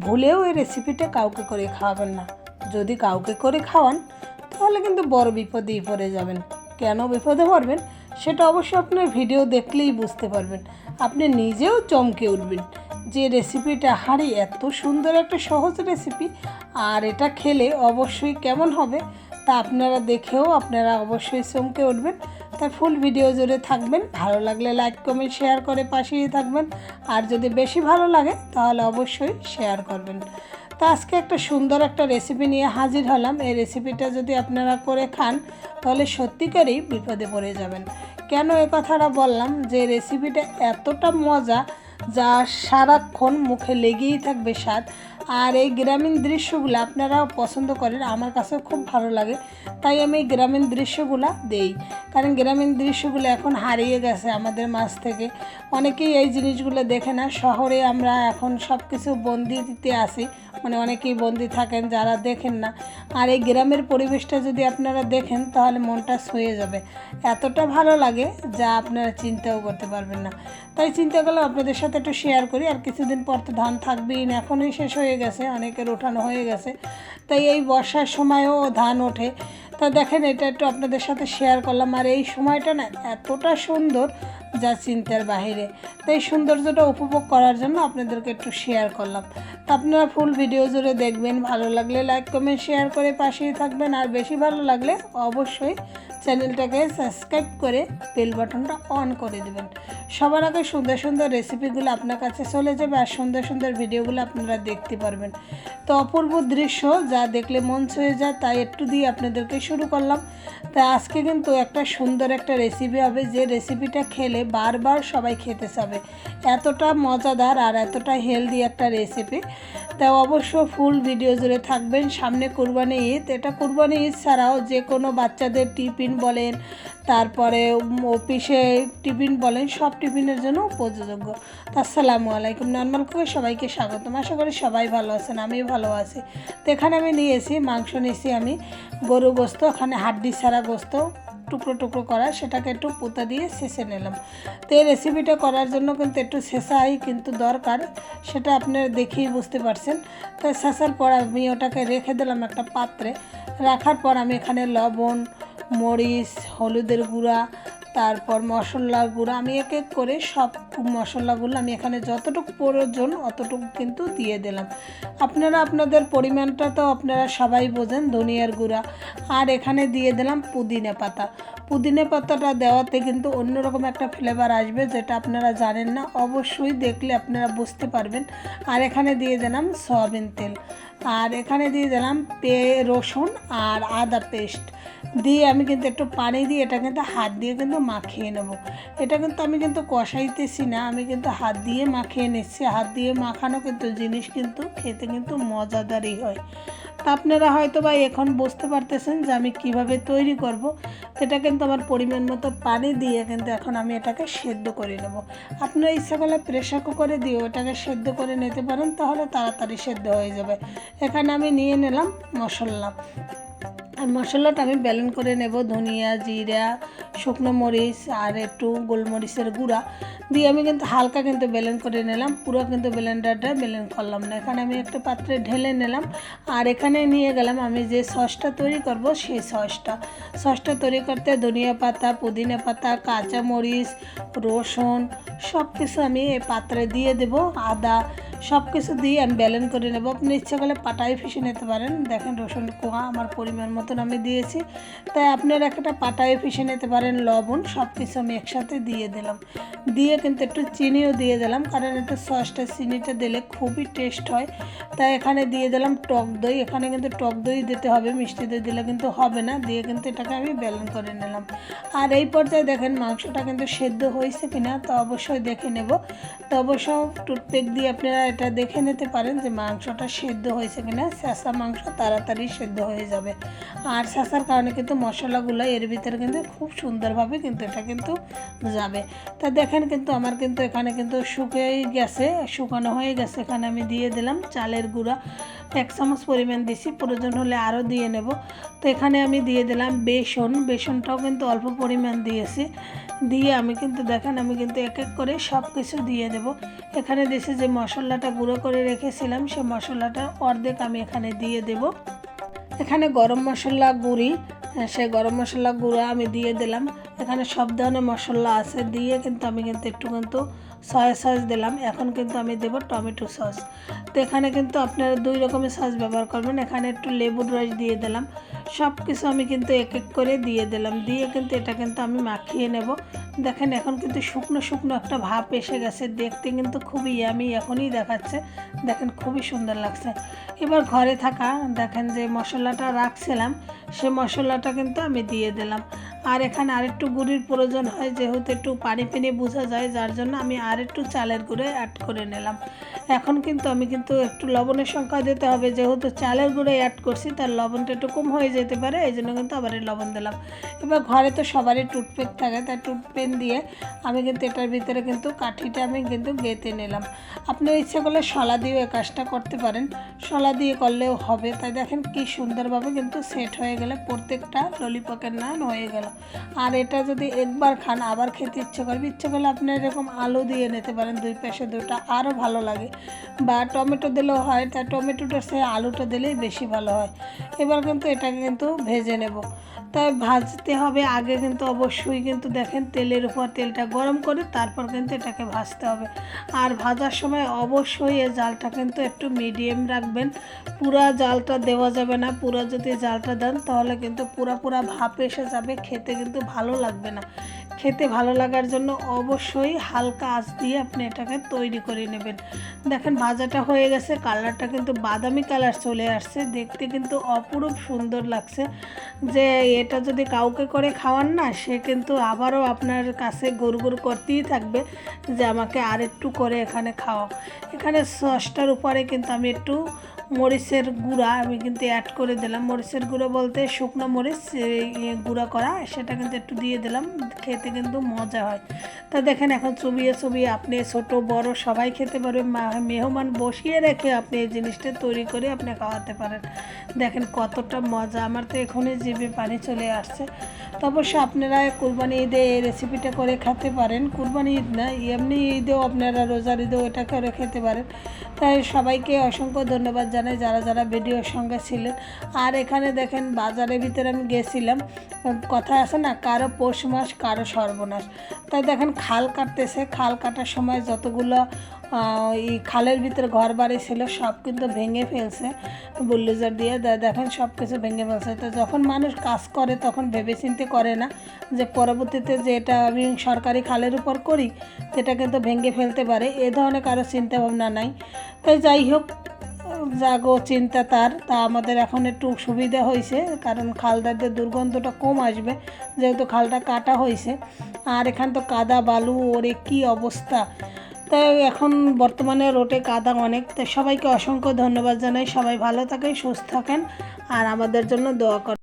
ভুলেও এই রেসিপিটা কাউকে করে খাওয়াবেন না। যদি কাউকে করে খাওয়ান, তাহলে কিন্তু বড় বিপদেই পড়ে যাবেন। কেন বিপদে পড়বেন? সেটা অবশ্যই আপনার ভিডিও দেখলেই বুঝতে পারবেন। আপনি নিজেও চমকে উঠবেন যে রেসিপিটা হাঁড়ি এত সুন্দর একটা সহজ রেসিপি আর এটা খেলে অবশ্যই কেমন হবে? তা আপনারা দেখেও আপনারা অবশ্যই চমকে উঠবেন। তাই ফুল ভিডিও জুড়ে থাকবেন। ভালো লাগলে লাইক কমেন্ট শেয়ার করে পাশেই থাকবেন। আর যদি বেশি ভালো লাগে, তাহলে অবশ্যই শেয়ার করবেন। তো আজকে একটা সুন্দর একটা রেসিপি নিয়ে হাজির হলাম। এই রেসিপিটা যদি আপনারা করে খান, তাহলে সত্যিকারই বিপদে পড়ে যাবেন। কেন এ কথাটা বললাম? যে রেসিপিটা এতটা মজা, যা সারাক্ষণ মুখে লেগেই থাকবে স্বাদ আর এই গ্রামীণ দৃশ্যগুলো আপনারাও পছন্দ করেন, আমার কাছে খুব ভালো লাগে। তাই আমি এই গ্রামীণ দৃশ্যগুলো দেই। কারণ গ্রামীণ দৃশ্যগুলো এখন হারিয়ে গেছে আমাদের মাছ থেকে। অনেকেই এই জিনিসগুলো দেখে না। শহরে আমরা এখন সব কিছু বন্দি দিতে আসি। মানে অনেকেই বন্দি থাকেন, যারা দেখেন না। আর এই গ্রামের পরিবেশটা যদি আপনারা দেখেন, তাহলে মনটা ছুঁয়ে যাবে। এতটা ভালো লাগে যা আপনারা চিন্তাও করতে পারবেন না। তাই চিন্তা করলাম আপনাদের সাথে একটু শেয়ার করি। আর কিছুদিন পর তো ধান থাকবেই না, এখনই শেষ হয়ে গেছে। অনেকের ওঠানো হয়ে গেছে। তাই এই বর্ষার সময়ও ধান ওঠে। তা দেখেন, এটা একটু আপনাদের সাথে শেয়ার করলাম। আর এই সময়টা না, এতটা সুন্দর যা চিন্তার বাহিরে। তাই সৌন্দর্যটা উপভোগ করার জন্য আপনাদেরকে একটু শেয়ার করলাম। তা আপনারা ফুল ভিডিও জুড়ে দেখবেন। ভালো লাগলে লাইক কমেন্ট শেয়ার করে পাশেই থাকবেন। আর বেশি ভালো লাগলে অবশ্যই চ্যানেলটাকে সাবস্ক্রাইব করে বেল বাটনটা অন করে দেবেন। সবার আগে সুন্দর সুন্দর রেসিপিগুলো আপনার কাছে চলে যাবে আর সুন্দর সুন্দর ভিডিওগুলো আপনারা দেখতে পারবেন। তো অপূর্ব দৃশ্য, যা দেখলে মন ছুঁয়ে যায়, তাই একটু দিয়ে আপনাদেরকে শুরু করলাম। তা আজকে কিন্তু একটা সুন্দর একটা রেসিপি হবে, যে রেসিপিটা খেলে বারবার সবাই খেতে চাবে। এতটা মজাদার আর এতটা হেলদি একটা রেসিপি তা অবশ্য ফুল ভিডিও জুড়ে থাকবেন সামনে কুরবানি ঈদ। এটা কুরবানি ঈদ ছাড়াও যে কোনো বাচ্চাদের টিফিন বলেন, তারপরে অফিসে টিফিন বলেন, সব টিফিনের জন্য উপযোগ্য আসসালামু আলাইকুম নর্মাল করে সবাইকে স্বাগতম। আশা করি সবাই ভালো আছেন, আমিও ভালো আছি। তো এখানে আমি নিয়েছি, মাংস নিয়েছি আমি, গরু গোস্ত, ওখানে হাড্ডি ছাড়া গোস্ত। টুকরো টুকরো করা, সেটাকে একটু পোতা দিয়ে শেষে নিলাম। তো এই রেসিপিটা করার জন্য কিন্তু একটু শেষাই কিন্তু দরকার, সেটা আপনারা দেখেই বুঝতে পারছেন। তো শেষার পর আমি ওটাকে রেখে দিলাম একটা পাত্রে। রাখার পর আমি এখানে লবণ, মরিচ, হলুদের গুঁড়া তারপর মশলা গুঁড়ো, আমি এক এক করে সব মশলাগুলো আমি এখানে যতটুকু প্রয়োজন অতটুকু কিন্তু দিয়ে দিলাম। আপনারা আপনাদের পরিমাণটা তো আপনারা সবাই বোঝেন, ধনিয়ার গুঁড়া। আর এখানে দিয়ে দিলাম পুদিনা পাতা। পুদিনা পাতাটা দেওয়াতে কিন্তু অন্যরকম একটা ফ্লেভার আসবে, যেটা আপনারা জানেন না। অবশ্যই দেখলে আপনারা বুঝতে পারবেন। আর এখানে দিয়ে দিলাম সয়াবিন তেল। আর এখানে দিয়ে দিলাম পে, রসুন আর আদা পেস্ট। দিয়ে আমি কিন্তু একটু পানি দিয়ে এটা কিন্তু হাত দিয়ে কিন্তু মাখিয়ে নেব। এটা কিন্তু আমি কিন্তু কষাইতেছি না, আমি কিন্তু হাত দিয়ে মাখিয়ে নিচ্ছি। হাত দিয়ে মাখানো কিন্তু জিনিস কিন্তু খেতে কিন্তু মজাদারই হয়। তা আপনারা হয়তো বা এখন বুঝতে পারতেছেন যে আমি কীভাবে তৈরি করব। এটা কিন্তু আমার পরিমাণ মতো পানি দিয়ে কিন্তু এখন আমি এটাকে সেদ্ধ করে নেব। আপনারা ইচ্ছা করলে প্রেশার কুকারে দিয়ে ওটাকে সেদ্ধ করে নিতে পারেন, তাহলে তাড়াতাড়ি সেদ্ধ হয়ে যাবে। এখানে আমি নিয়ে নিলাম মশলা। মশলাটা আমি ব্যালেন করে নেব। ধনিয়া, জিরা, শুকনো মরিচ আর একটু গোলমরিচের গুঁড়া। দিয়ে আমি কিন্তু হালকা কিন্তু ব্যালেন করে নিলাম। পুরো কিন্তু ব্লেন্ডারটা ব্যালেন করলাম না। এখানে আমি একটা পাত্রে ঢেলে নিলাম। আর এখানে নিয়ে গেলাম আমি যে সসটা তৈরি করব সেই সসটা। সসটা তৈরি করতে ধনিয়া পাতা, পুদিনা পাতা কাঁচা মরিচ রসুন সব কিছু আমি এই পাত্রে দিয়ে দেব। আদা সব কিছু দিয়ে আমি ব্যালেন করে নেব। আপনি ইচ্ছা করলে পাটায় ফিসে নিতে পারেন। দেখেন রসুন কোয়া আমার পরিমাণ মতন আমি দিয়েছি। তাই আপনারা একটা পাটায় ফিসে নিতে পারেন, লবণ সব কিছু আমি একসাথে দিয়ে দিলাম। দিয়ে কিন্তু একটু চিনিও দিয়ে দিলাম, কারণ একটু সসটা, চিনিটা দিলে খুবই টেস্ট হয়। তাই এখানে দিয়ে দিলাম টক দই। এখানে কিন্তু টক দই দিতে হবে, মিষ্টি দই দিলে কিন্তু হবে না। দিয়ে কিন্তু এটাকে আমি ব্যালেন করে নিলাম। আর এই পর্যায়ে দেখেন মাংসটা কিন্তু সেদ্ধ হয়েছে কিনা, তো অবশ্যই দেখে নেব। তো অবশ্য টুথপেক দিয়ে আপনারা এটা দেখে নিতে পারেন যে মাংসটা সেদ্ধ হয়েছে কিনা। চেঁচা মাংস তাড়াতাড়ি সেদ্ধ হয়ে যাবে। আর চেঁচার কারণে কিন্তু মশলাগুলো এর ভিতরে কিন্তু খুব সুন্দরভাবে কিন্তু এটা কিন্তু যাবে। তা দেখেন কিন্তু আমার কিন্তু এখানে কিন্তু শুকিয়ে গেছে, শুকানো হয়ে গেছে। এখানে আমি দিয়ে দিলাম চালের গুঁড়া। এক চামচ পরিমাণ দিছি, প্রয়োজন হলে আরও দিয়ে নেব। তো এখানে আমি দিয়ে দিলাম বেসন। বেসনটাও কিন্তু অল্প পরিমাণ দিয়েছি। দিয়ে আমি কিন্তু, দেখেন আমি কিন্তু এক এক করে সব কিছু দিয়ে দেব। এখানে দেশে যে মশলাটা গুঁড়ো করে রেখেছিলাম, সে মশলাটা অর্ধেক আমি এখানে দিয়ে দেব। এখানে গরম মশলা গুঁড়ি সে গরম মশলা গুঁড়া আমি দিয়ে দিলাম। এখানে সব ধরনের মশলা আছে, দিয়ে কিন্তু আমি কিন্তু একটু কিন্তু সয়া সস দিলাম। এখন কিন্তু আমি দেব টমেটো সস তো এখানে কিন্তু আপনারা দুই রকমের সস ব্যবহার করবেন। এখানে একটু লেবুর রস দিয়ে দিলাম। সব কিছু আমি কিন্তু এক এক করে দিয়ে দিলাম। দিয়ে কিন্তু এটা কিন্তু আমি মাখিয়ে নেব। দেখেন, এখন কিন্তু শুকনো শুকনো একটা ভাপ এসে গেছে। দেখতে কিন্তু খুবই আমি এখনই দেখাচ্ছে। দেখেন, খুবই সুন্দর লাগছে। এবার ঘরে থাকা, দেখেন যে মশলাটা রাখছিলাম, সে মশলাটা কিন্তু আমি দিয়ে দিলাম। আর এখানে আর একটু গুড়ির প্রয়োজন হয়, যেহেতু একটু পানি ফেনে বোঝা যায়, যার জন্য আমি আর একটু চালের গুঁড়ো অ্যাড করে নিলাম। এখন কিন্তু আমি কিন্তু একটু লবণের সংখ্যা দিতে হবে। যেহেতু চালের গুঁড়ো অ্যাড করছি, তার লবণটা একটু কম হয়ে যেতে পারে, এই জন্য কিন্তু আবার লবণ দিলাম। এবার ঘরে তো সবারই টুথপেক থাকে, তাই টুথপেন দিয়ে আমি কিন্তু এটার ভিতরে কিন্তু কাঠিটা আমি কিন্তু গেঁথে নিলাম। আপনার ইচ্ছে করলে শলা দিয়েও এই কাজটা করতে পারেন। শলা দিয়ে করলেও হবে। তাই দেখেন কি সুন্দরভাবে কিন্তু সেট হয়ে গেলে, প্রত্যেকটা ললিপকের নান হয়ে গেল। আর এটা যদি একবার খান, আবার খেতে ইচ্ছে করবে। ইচ্ছে করলে আপনি এরকম আলু দিয়ে নিতে পারেন, দুই পাশে দুটা আরও ভালো লাগে। বা টমেটো দিলেও হয়, তা টমেটোটা সে আলুটা দিলেই বেশি ভালো হয়। এবার কিন্তু এটাকে কিন্তু ভেজে নেব। তাই ভাজতে হবে, আগে কিন্তু অবশ্যই কিন্তু দেখেন তেলের উপর তেলটা গরম করে তারপর কিন্তু এটাকে ভাজতে হবে। আর ভাজার সময় অবশ্যই এই জালটা কিন্তু একটু মিডিয়াম রাখবেন। পুরা জালটা দেওয়া যাবে না, পুরা যদি জালটা দেন তাহলে কিন্তু পুরা পুরা ভাপ এসে যাবে, খেতে কিন্তু ভালো লাগবে না। খেতে ভালো লাগার জন্য অবশ্যই হালকা আঁচ দিয়ে আপনি এটাকে তৈরি করে নেবেন। দেখেন, ভাজাটা হয়ে গেছে, কালারটা কিন্তু বাদামি কালার চলে আসছে। দেখতে কিন্তু অপরূপ সুন্দর লাগছে। যে এটা যদি কাউকে করে খাওয়ান না, সে কিন্তু আবারও আপনার কাছে গুড় গুড় করতেই থাকবে যে আমাকে আর একটু করে এখানে খাওয়া এখানে সসটার উপরে কিন্তু আমি একটু মরিচের গুঁড়া আমি কিন্তু অ্যাড করে দিলাম। মরিচের গুঁড়ো বলতে শুকনো মরিচ গুঁড়া করা, সেটা কিন্তু একটু দিয়ে দিলাম, খেতে কিন্তু মজা হয়। তা দেখেন এখন চুবিয়ে চুবিয়ে আপনি ছোট, বড় সবাই খেতে পারবেন মা- মেহমান বসিয়ে রেখে আপনি এই জিনিসটা তৈরি করে আপনি খাওয়াতে পারেন। দেখেন কতটা মজা, আমার তো এখনই জিভে পানি চলে আসছে। তো অবশ্য আপনারা কুরবানি ঈদে এই রেসিপিটা করে খেতে পারেন। কুরবানি ঈদ না, এমনি ঈদেও আপনারা রোজার ঈদেও এটা করে খেতে পারেন। তাই সবাইকে অসংখ্য ধন্যবাদ জানাই যারা যারা ভিডিওর সঙ্গে ছিলেন। আর এখানে দেখেন বাজারের ভিতরে আমি গেছিলাম। কথা আছে না, কারও পৌষ মাস, কারও সর্বনাশ। তাই দেখেন খাল কাটতেছে। খাল কাটার সময় যতগুলো এই খালের ভিতরে ঘর বাড়ি ছিল, সব কিন্তু ভেঙে ফেলছে। বুল্ডোজার দিয়ে দেখেন সব কিছু ভেঙে ফেলছে। তো যখন মানুষ কাজ করে, তখন ভেবেচিন্তে করে না যে পরবর্তীতে যে এটা আমি সরকারি খালের উপর করি, সেটা কিন্তু ভেঙে ফেলতে পারে। এ ধরনের কারও চিন্তা ভাবনা নাই। তাই যাই হোক জাগো চিন্তা তার। তা আমাদের এখন একটু সুবিধা হয়েছে, কারণ খালদারদের দুর্গন্ধটা কম আসবে, যেহেতু খালটা কাটা হয়েছে। আর এখান তো কাদা, বালু, ওরে কি অবস্থা। তাই এখন বর্তমানে রোটে কাদা অনেক। তাই সবাইকে অসংখ্য ধন্যবাদ জানাই। সবাই ভালো থাকেন, সুস্থ থাকেন, আর আমাদের জন্য দোয়া করেন